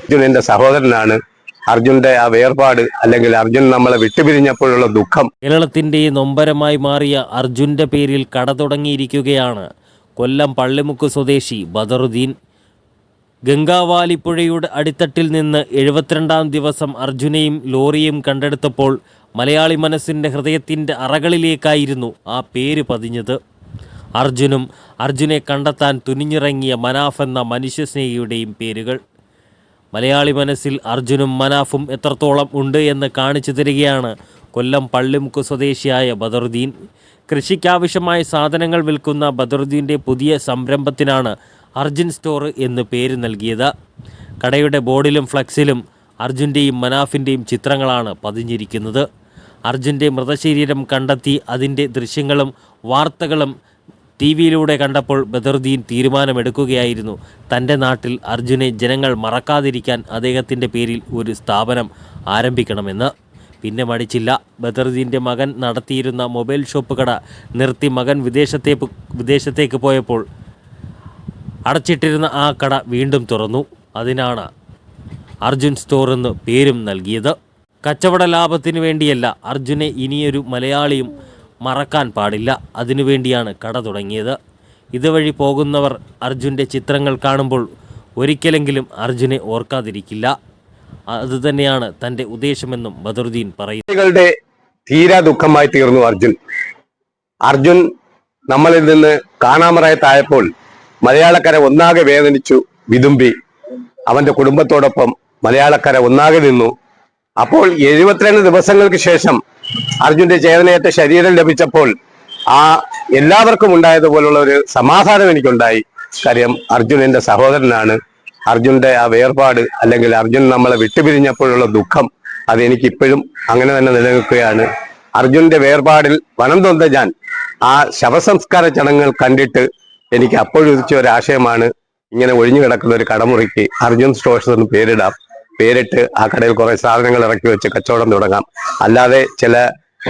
അർജുൻ എന്റെ സഹോദരനാണ്. അർജുന്റെ ആ വേർപാട് അല്ലെങ്കിൽ അർജുൻ നമ്മളെ വിട്ടുപിരിഞ്ഞപ്പോഴുള്ള ദുഃഖം. കേരളത്തിന്റെ നൊമ്പരമായി മാറിയ അർജുന്റെ പേരിൽ കട തുടങ്ങിയിരിക്കുകയാണ് കൊല്ലം പള്ളിമുക്ക് സ്വദേശി ബദറുദ്ദീൻ. ഗംഗാവാലിപ്പുഴയുടെ അടിത്തട്ടിൽ നിന്ന് എഴുപത്തിരണ്ടാം ദിവസം അർജുനെയും ലോറിയും കണ്ടെടുത്തപ്പോൾ മലയാളി മനസ്സിന്റെ ഹൃദയത്തിന്റെ അറകളിലേക്കായിരുന്നു ആ പേര് പതിഞ്ഞത്. അർജുനും അർജുനെ കണ്ടെത്താൻ തുനിഞ്ഞിറങ്ങിയ മനാഫ് എന്ന മനുഷ്യസ്നേഹിയുടെയും പേരുകൾ. മലയാളി മനസ്സിൽ അർജുനും മനാഫും എത്രത്തോളം ഉണ്ട് എന്ന് കാണിച്ചു തരികയാണ് കൊല്ലം പള്ളിമുക്ക് സ്വദേശിയായ ബദറുദ്ദീൻ. കൃഷിക്കാവശ്യമായ സാധനങ്ങൾ വിൽക്കുന്ന ബദറുദ്ദീന്റെ പുതിയ സംരംഭത്തിനാണ് അർജുൻ സ്റ്റോർ എന്ന് പേര് നൽകിയത്. കടയുടെ ബോർഡിലും ഫ്ലക്സിലും അർജുന്റെയും മനാഫിന്റെയും ചിത്രങ്ങളാണ് പതിഞ്ഞിരിക്കുന്നത്. അർജുന്റെ മൃതശരീരം കണ്ടെത്തി അതിന്റെ ദൃശ്യങ്ങളും വാർത്തകളും ടി വിയിലൂടെ കണ്ടപ്പോൾ ബദറുദ്ദീൻ തീരുമാനമെടുക്കുകയായിരുന്നു. തന്റെ നാട്ടിൽ അർജുനെ ജനങ്ങൾ മറക്കാതിരിക്കാൻ അദ്ദേഹത്തിന്റെ പേരിൽ ഒരു സ്ഥാപനം ആരംഭിക്കണമെന്ന്. പിന്നെ മടിച്ചില്ല. ബദറുദ്ദീന്റെ മകൻ നടത്തിയിരുന്ന മൊബൈൽ ഷോപ്പ് കട നിർത്തി മകൻ വിദേശത്തേ വിദേശത്തേക്ക് പോയപ്പോൾ അടച്ചിട്ടിരുന്ന ആ കട വീണ്ടും തുറന്നു. അതിനാണ് അർജുൻ സ്റ്റോർ എന്ന് പേരും നൽകിയത്. കച്ചവട ലാഭത്തിനു വേണ്ടിയല്ല അർജുനെ ഇനിയൊരു മലയാളിയും മറക്കാൻ പാടില്ല. അതിനുവേണ്ടിയാണ് കട തുടങ്ങിയത്. ഇതുവഴി പോകുന്നവർ അർജുന്റെ ചിത്രങ്ങൾ കാണുമ്പോൾ ഒരിക്കലെങ്കിലും അർജുനെ ഓർക്കാതിരിക്കില്ല. അതുതന്നെയാണ് തന്റെ ഉദ്ദേശമെന്നും ബദറുദ്ദീൻ പറയുന്നു. തീരാ ദുഃഖമായി തീർന്നു അർജുൻ. അർജുൻ നമ്മളിൽ നിന്ന് കാണാമറയത്തായപ്പോൾ മലയാളക്കര ഒന്നാകെ വേദനിച്ചു വിതുമ്പി. അവന്റെ കുടുംബത്തോടൊപ്പം മലയാളക്കര ഒന്നാകെ നിന്നു. അപ്പോൾ എഴുപത്തിരണ്ട് ദിവസങ്ങൾക്ക് ശേഷം അർജുന്റെ ചേതനയേറ്റ ശരീരം ലഭിച്ചപ്പോൾ ആ എല്ലാവർക്കും ഉണ്ടായതുപോലുള്ള ഒരു സമാധാനം എനിക്കുണ്ടായി. കാര്യം അർജുൻ സഹോദരനാണ്. അർജുന്റെ ആ വേർപാട് അല്ലെങ്കിൽ അർജുൻ നമ്മളെ വിട്ടുപിരിഞ്ഞപ്പോഴുള്ള ദുഃഖം അത് എനിക്ക് ഇപ്പോഴും അങ്ങനെ തന്നെ നിലനിൽക്കുകയാണ്. അർജുന്റെ വേർപാടിൽ വനം തൊന്ന ഞാൻ ആ ശവസംസ്കാര ചടങ്ങുകൾ കണ്ടിട്ട് എനിക്ക് അപ്പോഴുദിച്ച ഒരാശയമാണ് ഇങ്ങനെ ഒഴിഞ്ഞു കിടക്കുന്ന ഒരു കടമുറിക്ക് അർജുൻ സ്റ്റോഴ്സ് എന്ന് പേരിടാം. പേരിട്ട് ആ കടയിൽ കുറെ സാധനങ്ങൾ ഇറക്കി വെച്ച് കച്ചവടം തുടങ്ങാം. അല്ലാതെ ചില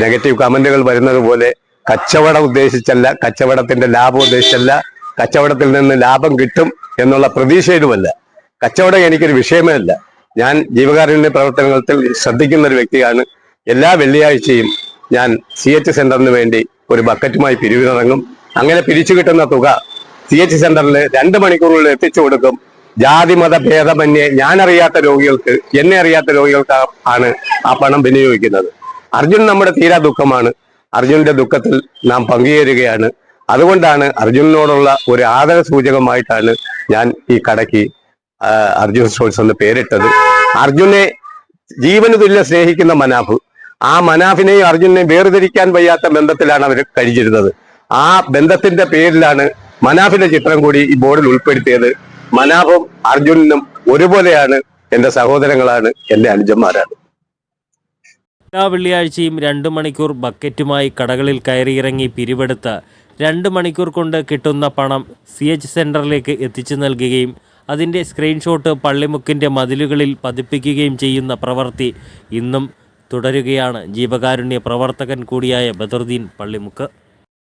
നെഗറ്റീവ് കമന്റുകൾ വരുന്നത് പോലെ കച്ചവടം ഉദ്ദേശിച്ചല്ല കച്ചവടത്തിന്റെ ലാഭം ഉദ്ദേശിച്ചല്ല കച്ചവടത്തിൽ നിന്ന് ലാഭം കിട്ടും എന്നുള്ള പ്രതീക്ഷയിലുമല്ല. കച്ചവടം എനിക്കൊരു വിഷയമേ അല്ല. ഞാൻ ജീവകാരുണ്യ പ്രവർത്തനത്തിൽ ശ്രദ്ധിക്കുന്ന ഒരു വ്യക്തിയാണ്. എല്ലാ വെള്ളിയാഴ്ചയും ഞാൻ സി എച്ച് സെന്ററിന് വേണ്ടി ഒരു ബക്കറ്റുമായി പിരിവിനിറങ്ങും. അങ്ങനെ പിരിച്ചു കിട്ടുന്ന തുക സി എച്ച് സെന്ററിൽ രണ്ട് മണിക്കൂറുകളിൽ എത്തിച്ചു കൊടുക്കും. ജാതി മത ഭേദമന്യേ ഞാനറിയാത്ത രോഗികൾക്ക് എന്നെ അറിയാത്ത രോഗികൾക്ക് ആണ് ആ പണം വിനിയോഗിക്കുന്നത്. അർജുൻ നമ്മുടെ തീരാ ദുഃഖമാണ്. അർജുന്റെ ദുഃഖത്തിൽ നാം പങ്കുചേരുകയാണ്. അതുകൊണ്ടാണ് അർജുനോടുള്ള ഒരു ആദര സൂചകമായിട്ടാണ് ഞാൻ ഈ കടയ്ക്ക് അർജുൻ സ്റ്റോഴ്സ് എന്ന് പേരിട്ടത്. അർജുനെ ജീവന് തുല്യ സ്നേഹിക്കുന്ന മനാഫ് ആ മനാഫിനെയും അർജുനെയും വേർതിരിക്കാൻ വയ്യാത്ത ബന്ധത്തിലാണ് അവർ കഴിച്ചിരുന്നത്. ആ ബന്ധത്തിന്റെ പേരിലാണ് മനാഫിന്റെ ചിത്രം കൂടി ഈ ബോർഡിൽ ഉൾപ്പെടുത്തിയത്. മനാഫും അർജുനും ഒരുപോലെയാണ് എന്റെ സഹോദരങ്ങളാണ് എന്റെ അനുജന്മാരാണ്. എല്ലാ വെള്ളിയാഴ്ചയും രണ്ട് മണിക്കൂർ ബക്കറ്റുമായി കടകളിൽ കയറിയിറങ്ങി പിരിവെടുത്ത് രണ്ട് മണിക്കൂർ കൊണ്ട് കിട്ടുന്ന പണം സി എച്ച് സെന്ററിലേക്ക് എത്തിച്ചു നൽകുകയും അതിന്റെ സ്ക്രീൻഷോട്ട് പള്ളിമുക്കിന്റെ മതിലുകളിൽ പതിപ്പിക്കുകയും ചെയ്യുന്ന പ്രവൃത്തി ഇന്നും തുടരുകയാണ്. ജീവകാരുണ്യ പ്രവർത്തകൻ കൂടിയായ ബദറുദ്ദീൻ പള്ളിമുക്ക്.